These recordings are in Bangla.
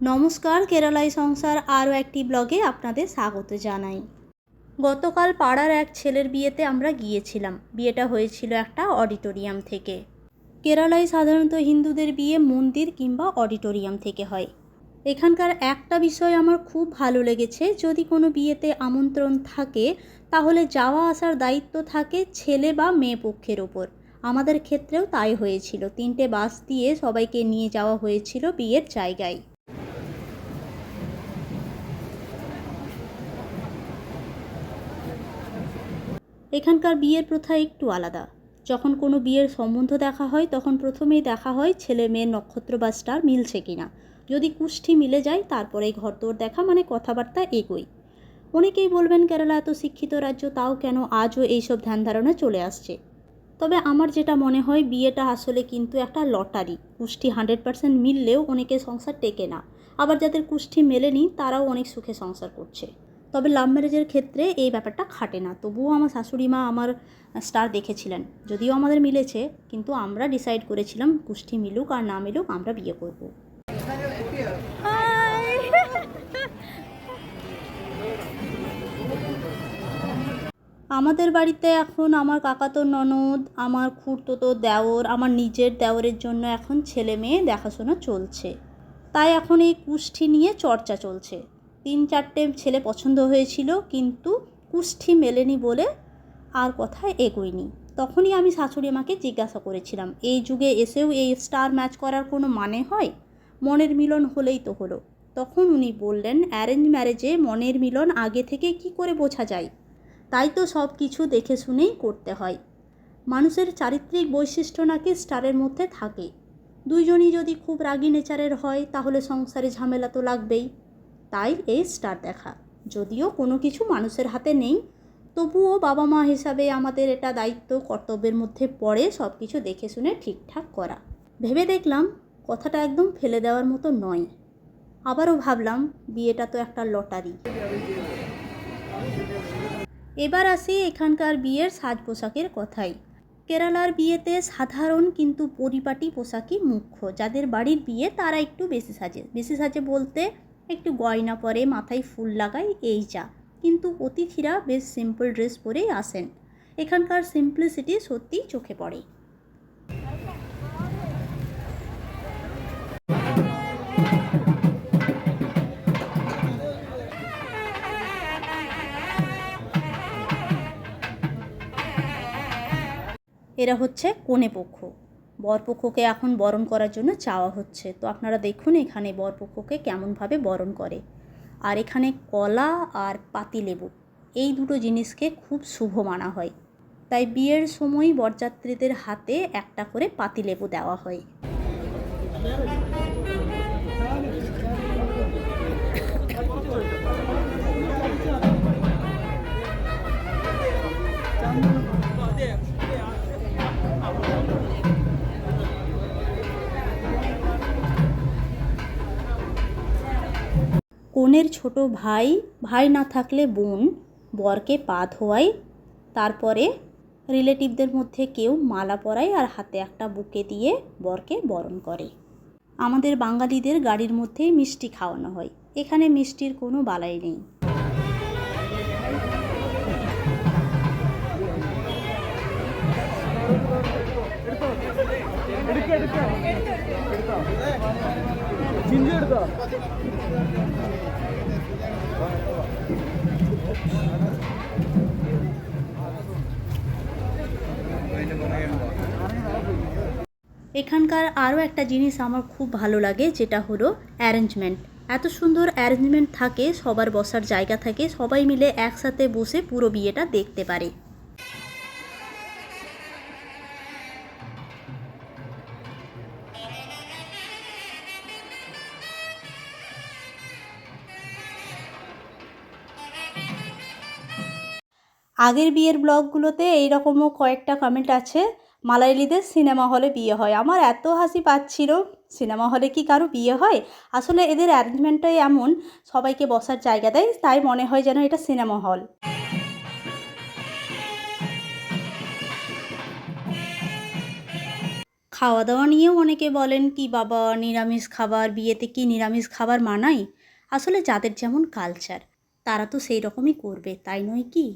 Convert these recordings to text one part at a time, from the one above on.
নমস্কার, কেরালাই সংসার আরও একটি ব্লগে আপনাদের স্বাগত জানাই। গতকাল পাড়ার এক ছেলের বিয়েতে আমরা গিয়েছিলাম। বিয়েটা হয়েছিল একটা অডিটোরিয়াম থেকে। কেরালায় সাধারণত হিন্দুদের বিয়ে মন্দির কিংবা অডিটোরিয়াম থেকে হয়। এখানকার একটা বিষয় আমার খুব ভালো লেগেছে, যদি কোনো বিয়েতে আমন্ত্রণ থাকে, তাহলে যাওয়া আসার দায়িত্ব থাকে ছেলে বা মেয়ে পক্ষের ওপর। আমাদের ক্ষেত্রেও তাই হয়েছিল। তিনটে বাস দিয়ে সবাইকে নিয়ে যাওয়া হয়েছিল বিয়ের জায়গায়। এখানকার বিয়ের প্রথা একটু আলাদা। যখন কোনো বিয়ের সম্বন্ধ দেখা হয়, তখন প্রথমেই দেখা হয় ছেলে মেয়ের নক্ষত্র বা স্টার মিলছে কিনা। যদি কুষ্ঠি মিলে যায় তারপরেই ঘরদোর দেখা মানে কথাবার্তা এগোই অনেকেই বলবেন, কেরালা, এত শিক্ষিত রাজ্য, তাও কেন আজও এইসব ধ্যান ধারণা চলে আসছে? তবে আমার যেটা মনে হয়, বিয়েটা আসলে কিন্তু একটা লটারি। কুষ্ঠি হান্ড্রেড পার্সেন্ট মিললেও অনেকে সংসার টেকে না। আবার যাদের কুষ্ঠি মেলেনি, তারাও অনেক সুখে সংসার করছে। তবে লাভ ম্যারেজের ক্ষেত্রে এই ব্যাপারটা খাটে না। তবুও আমার শাশুড়ি মা আমার স্টার দেখেছিলেন। যদিও আমাদের মিলেছে, কিন্তু আমরা ডিসাইড করেছিলাম কুষ্ঠি মিলুক আর না মিলুক আমরা বিয়ে করব। আমাদের বাড়িতে এখন আমার কাকাতো ননদ, আমার খুড়তো দেওর, আমার নিজের দেওরের জন্য এখন ছেলে মেয়ে দেখাশোনা চলছে। তাই এখন এই কুষ্ঠি নিয়ে চর্চা চলছে। তিন চারটে ছেলে পছন্দ হয়েছিল, কিন্তু কুষ্ঠি মেলেনি বলে আর কথা এগোয়নি। তখনই আমি শাশুড়ি মাকে জিজ্ঞাসা করেছিলাম, এই যুগে এসেও এই স্টার ম্যাচ করার কোনো মানে হয়? মনের মিলন হলেই তো হলো। তখন উনি বললেন, অ্যারেঞ্জ ম্যারেজে মনের মিলন আগে থেকে কি করে বোঝা যায়? তাই তো সব কিছু দেখে শুনেই করতে হয়। মানুষের চারিত্রিক বৈশিষ্ট্য নাকি স্টারের মধ্যে থাকে। দুইজনই যদি খুব রাগী নেচারের হয়, তাহলে সংসারে ঝামেলা তো লাগবেই। তাই এই স্টার দেখা। যদিও কোনো কিছু মানুষের হাতে নেই, তবুও বাবা মা হিসাবে আমাদের এটা দায়িত্ব, কর্তব্যের মধ্যে পড়ে সব কিছু দেখে শুনে ঠিকঠাক করা। ভেবে দেখলাম, কথাটা একদম ফেলে দেওয়ার মতো নয়। আবারও ভাবলাম, বিয়েটা তো একটা লটারি। এবার আসি এখানকার বিয়ের সাজ পোশাকের কথাই। কেরালার বিয়েতে সাধারণ কিন্তু পরিপাটি পোশাকই মুখ্য। যাদের বাড়ির বিয়ে তারা একটু বেশি সাজে। বেশি সাজে বলতে একটু গয়না পরে মাথায় ফুল লাগায় এই যা। কিন্তু অতিথিরা বেশ সিম্পল ড্রেস পরেই আসেন। এখানকার সিম্পলিসিটি সত্যিই চোখে পড়ে। এরা হচ্ছে কনে পক্ষ। বরপক্ষকে এখন বরণ করার জন্য চাওয়া হচ্ছে। তো আপনারা দেখুন এখানে বরপক্ষকে কেমনভাবে বরণ করে। আর এখানে কলা আর পাতিলেবু, এই দুটো জিনিসকে খুব শুভ মানা হয়। তাই বিয়ের সময় বরযাত্রীদের হাতে একটা করে পাতিলেবু দেওয়া হয়। কনের ছোট ভাই ভাই না থাকলে বোন বরকে পা ধোয়ায় তারপরে রিলেটিভদের মধ্যে কেউ মালা পরায় আর হাতে একটা বুকে দিয়ে বরকে বরণ করে। আমাদের বাঙালিদের গাড়ির মধ্যেই মিষ্টি খাওয়ানো হয়। এখানে মিষ্টির কোনো বালাই নেই। ജിഞ്ചി എടുത്തോ এখানকার আরও একটা জিনিস আমার খুব ভালো লাগে যেটা হলো অ্যারেঞ্জমেন্ট এত সুন্দর অ্যারেঞ্জমেন্ট থাকে সবার বসার জায়গা থাকে সবাই মিলে একসাথে বসে পুরো বিয়েটা দেখতে পারে আগের বিয়ের ব্লগগুলোতে এইরকমও কয়েকটা কমেন্ট আছে। মালায়ালিদের সিনেমা হলে বিয়ে হয়। আমার এত হাসি পাচ্ছিল। সিনেমা হলে কি কারও বিয়ে হয়? আসলে এদের অ্যারেঞ্জমেন্টটাই এমন, সবাইকে বসার জায়গা দেয়, তাই মনে হয় যেন এটা সিনেমা হল। খাওয়া দাওয়া নিয়েও অনেকে বলেন, কি বাবা, নিরামিষ খাবার, বিয়েতে কি নিরামিষ খাবার মানায়? আসলে যাদের যেমন কালচার তারা তো সেই রকমই করবে, তাই নয় কি?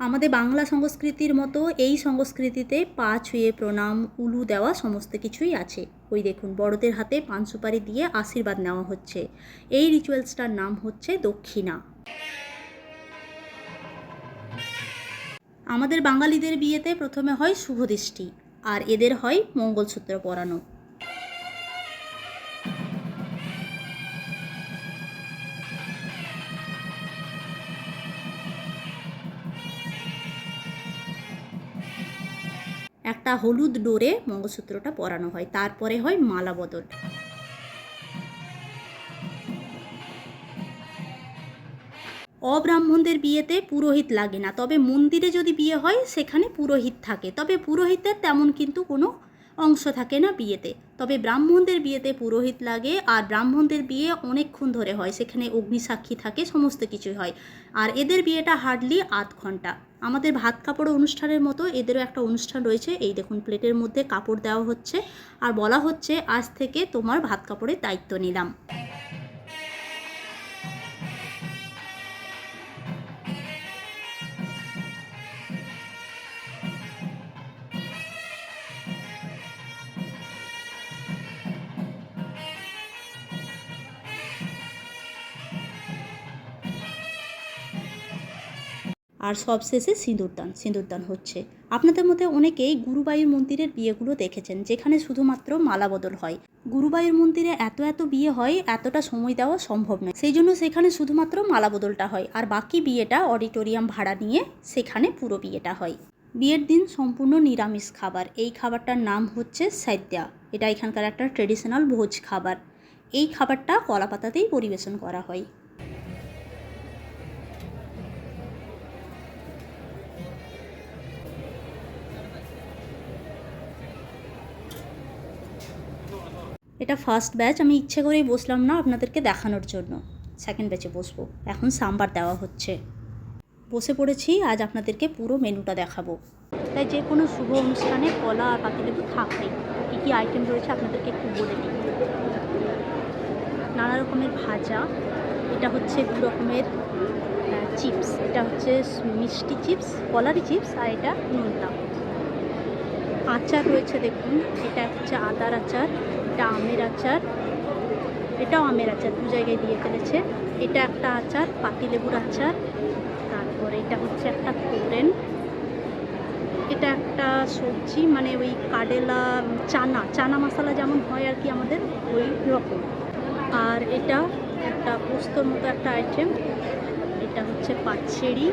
আমাদের বাংলা সংস্কৃতির মতো এই সংস্কৃতিতে পা ছুঁয়ে প্রণাম, উলু দেওয়া সমস্ত কিছুই আছে। ওই দেখুন, বড়দের হাতে পান সুপারি দিয়ে আশীর্বাদ নেওয়া হচ্ছে। এই রিচুয়ালসটার নাম হচ্ছে দক্ষিণা। আমাদের বাঙালিদের বিয়েতে প্রথমে হয় শুভদৃষ্টি আর এদের হয় মঙ্গলসূত্র পরানো। একটা হলুদ ডোরে মঙ্গলসূত্রটা পরানো হয়। তারপরে হয় মালা বদল। অব্রাহ্মণদের বিয়েতে পুরোহিত লাগে না, তবে মন্দিরে যদি বিয়ে হয়, সেখানে পুরোহিত থাকে। তবে পুরোহিতের তেমন কিন্তু কোনো অংশ থাকে না বিয়েতে। তবে ব্রাহ্মণদের বিয়েতে পুরোহিত লাগে আর ব্রাহ্মণদের বিয়ে অনেকক্ষণ ধরে হয়। সেখানে অগ্নিসাক্ষী থাকে, সমস্ত কিছুই হয়। আর এদের বিয়েটা হার্ডলি আধ ঘণ্টা। আমাদের ভাত কাপড় অনুষ্ঠানের মতো এদেরও একটা অনুষ্ঠান রয়েছে। এই দেখুন, প্লেটের মধ্যে কাপড় দেওয়া হচ্ছে। আর বলা হচ্ছে, আজ থেকে তোমার ভাত কাপড়ের দায়িত্ব নিলাম। আর সবশেষে সিঁদুরদান সিঁদুরদান হচ্ছে। আপনাদের মধ্যে অনেকেই গুরুবায়ুর মন্দিরের বিয়েগুলো দেখেছেন, যেখানে শুধুমাত্র মালা বদল হয়। গুরুবায়ুর মন্দিরে এত এত বিয়ে হয়, এতটা সময় দেওয়া সম্ভব নয়। সেই জন্য সেখানে শুধুমাত্র মালা বদলটা হয়, আর বাকি বিয়েটা অডিটোরিয়াম ভাড়া নিয়ে সেখানে পুরো বিয়েটা হয়। বিয়ের দিন সম্পূর্ণ নিরামিষ খাবার। এই খাবারটার নাম হচ্ছে সাইদ্যা এটা এখানকার একটা ট্রেডিশনাল ভোজ খাবার। এই খাবারটা কলাপাতাতেই পরিবেশন করা হয়। এটা ফার্স্ট ব্যাচ আমি ইচ্ছে করেই বসলাম না আপনাদেরকে দেখানোর জন্য। সেকেন্ড ব্যাচে বসবো। এখন সাম্বার দেওয়া হচ্ছে। বসে পড়েছি, আজ আপনাদেরকে পুরো মেনুটা দেখাবো। তাই যে কোনো শুভ অনুষ্ঠানে কলা আর পাতিলেবু থাকবেই। কী কী আইটেম রয়েছে আপনাদেরকে একটু বলে দিই। নানা রকমের ভাজা, এটা হচ্ছে দু রকমের চিপস এটা হচ্ছে মিষ্টি চিপস কলারি চিপস আর এটা নোনতা আচার রয়েছে দেখুন, এটা হচ্ছে আদার আচার, এটা আমের আচার, এটাও আমের আচার, দু জায়গায় দিয়ে ফেলেছে। এটা একটা আচার পাতিলেবুর আচার, তারপরে এটা হচ্ছে একটা তোরেন। এটা একটা সবজি মানে ওই কাডেলা, চানা চানা মশলা যেমন হয় আর কি আমাদের, ওই রকম। আর এটা একটা পোস্তর মতো একটা আইটেম এটা হচ্ছে পাচ্ছেড়ি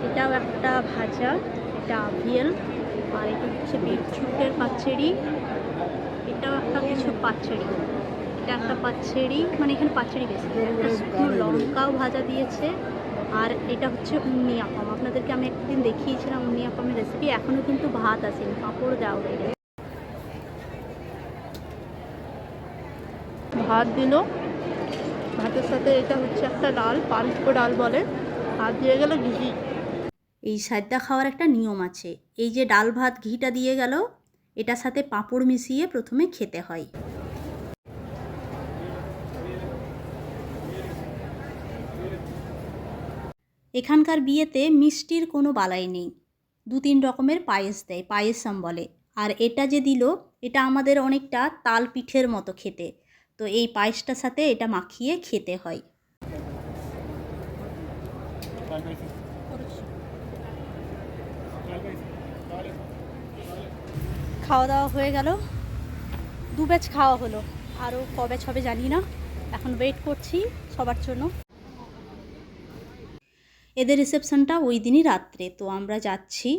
এটাও একটা ভাজা, এটা আভিয়েল। আর এটা হচ্ছে বিটরুটের পাচ্ছেড়ি এটাও একটা কিছু পাচ্ছেড়ি এটা একটা পাচ্ছেড়ি মানে এখানে পাচ্ছেড়ি বেশি। শুকনো লঙ্কাও ভাজা দিয়েছে। আর এটা হচ্ছে উন্নি আপাম আপনাদেরকে আমি একদিন দেখিয়েছিলাম উন্নি আপামের রেসিপি এখনও কিন্তু ভাত আসেনি, পাঁপড় দেওয়া হয়ে গেছে। ভাত দিল। ভাতের সাথে এটা হচ্ছে একটা ডাল পাল্প ডাল বলে। আর দিয়ে গেল ঘি। এই সাদ্দা খাওয়ার একটা নিয়ম আছে। এই যে ডাল ভাত ঘিটা দিয়ে গেল, এটার সাথে পাঁপড় মিশিয়ে প্রথমে খেতে হয়। এখানকার বিয়েতে মিষ্টির কোনো বালাই নেই। দু তিন রকমের পায়েস দেয়, পায়েসাম বলে। আর এটা যে দিল, এটা আমাদের অনেকটা তাল পিঠের মতো খেতে। তো এই পায়েসটার সাথে এটা মাখিয়ে খেতে হয়। খাওয়া দাওয়া হয়ে গেল দু ব্যাচ খাওয়া হলো আরও ক ব্যাচ হবে জানি না এখন ওয়েট করছি সবার জন্য এদের রিসেপশনটা ওই দিনই রাত্রে তো আমরা যাচ্ছি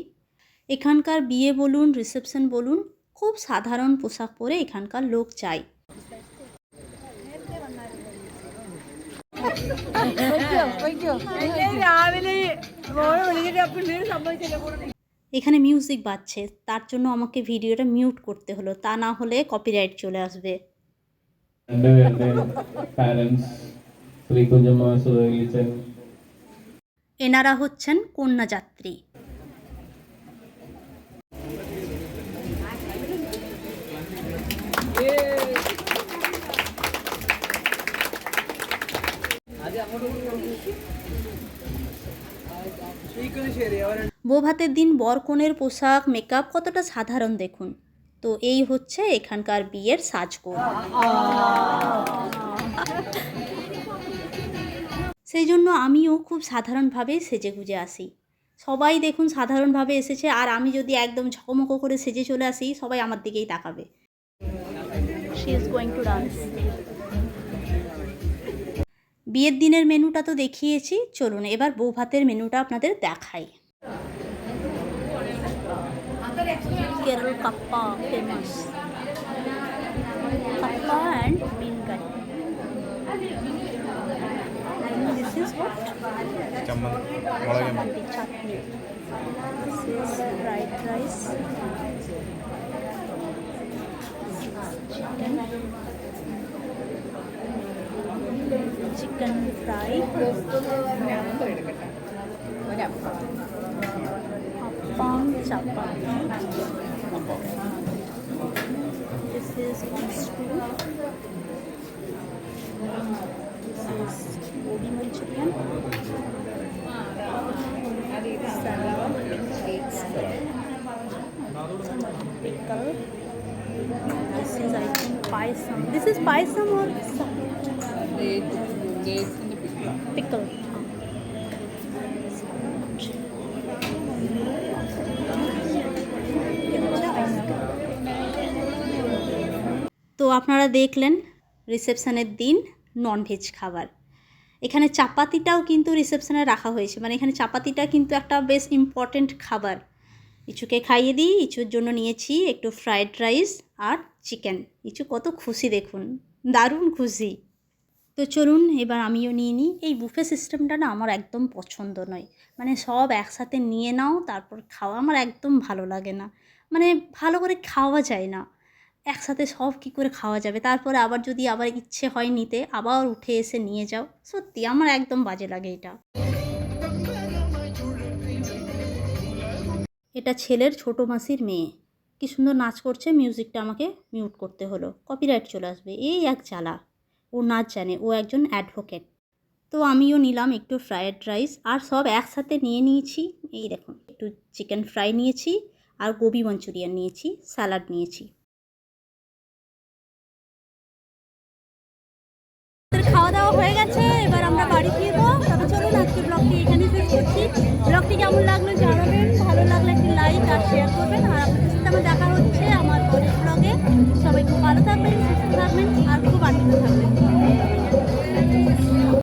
এখানকার বিয়ে বলুন রিসেপশন বলুন খুব সাধারণ পোশাক পরে এখানকার লোক চাই രാവിലെ മോളെ വിളിച്ചിട്ട് അപ്പം നീര് സമ്മതിച്ചില്ല കൂടെ এখানে মিউজিক বাজছে তার জন্য আমাকে ভিডিওটা মিউট করতে হলো তা না হলে কপিরাইট চলে আসবে എൻ്റെ എൻ്റെ പാരൻസ് ശ്രീ കുഞ്ഞമ്മ സുധീച്ചൻ এনারা হচ্ছেন কন্যাযাত্রী ഈക്വലി ശരി അവരെ বৌভাতের দিন বর কনের পোশাক মেকআপ কতটা সাধারণ দেখুন। তো এই হচ্ছে এখানকার বিয়ের সাজগোজ। সেই জন্য আমিও খুব সাধারণভাবে সেজে গুজে আসি। সবাই দেখুন সাধারণভাবে এসেছে আর আমি যদি একদম ঝকমকো করে সেজে চলে আসি সবাই আমার দিকেই তাকাবে। She is going to dance বিয়ের দিনের মেনুটা তো দেখিয়েছি চলুন এবার বৌভাতের মেনুটা আপনাদের দেখাই। Kerala kappa famous. Kappa and mean curry. And this is what? Chamanti. Chamanti chutney. This is fried rice. Chicken. Chicken fry. ഒരപ്പം Pickle. This is I think paisam. This is paisam or salad? Pickle. তো আপনারা দেখলেন রিসেপশনের দিন ননভেজ খাবার এখানে চাপাতিটাও কিন্তু রিসেপশনে রাখা হয়েছে মানে এখানে চাপাতিটা কিন্তু একটা বেশ ইম্পর্ট্যান্ট খাবার ইচুকে খাইয়ে দিই, ইচুর জন্য নিয়েছি একটু ফ্রায়েড রাইস আর চিকেন ইচু কত খুশি দেখুন, দারুণ খুশি। তো চলুন এবার আমিও নিয়ে নিই। এই বুফে সিস্টেমটা না আমার একদম পছন্দ নয়। মানে সব একসাথে নিয়ে নাও, তারপর খাওয়া আমার একদম ভালো লাগে না। মানে ভালো করে খাওয়া যায় না। একসাথে সব কী করে খাওয়া যাবে? তারপরে আবার যদি আবার ইচ্ছে হয় নিতে, আবার উঠে এসে নিয়ে যাও। সত্যি আমার একদম বাজে লাগে এটা। এটা ছেলের ছোটো মাসির মেয়ে। কি সুন্দর নাচ করছে, মিউজিকটা আমাকে মিউট করতে হলো। কপিরাইট চলে আসবে। এই এক জ্বালা। ও নাচ জানে, ও একজন অ্যাডভোকেট তো আমিও নিলাম একটু ফ্রায়েড রাইস আর সব একসাথে নিয়ে নিয়েছি। এই দেখুন, একটু চিকেন ফ্রাই নিয়েছি আর গোবি মঞ্চুরিয়ান নিয়েছি স্যালাড নিয়েছি। খাওয়া দাওয়া হয়ে গেছে, এবার আমরা বাড়ি ফিরবো। তবে চলুন আজকে ব্লগটি এখানেই শেষ করছি। ব্লগটি কেমন লাগল জানাবেন আবার দেখা হচ্ছে আমার পরের ব্লগে সবাই খুব ভালো থাকবেন, সুস্থ থাকবেন, আর খুব আনন্দ থাকবেন।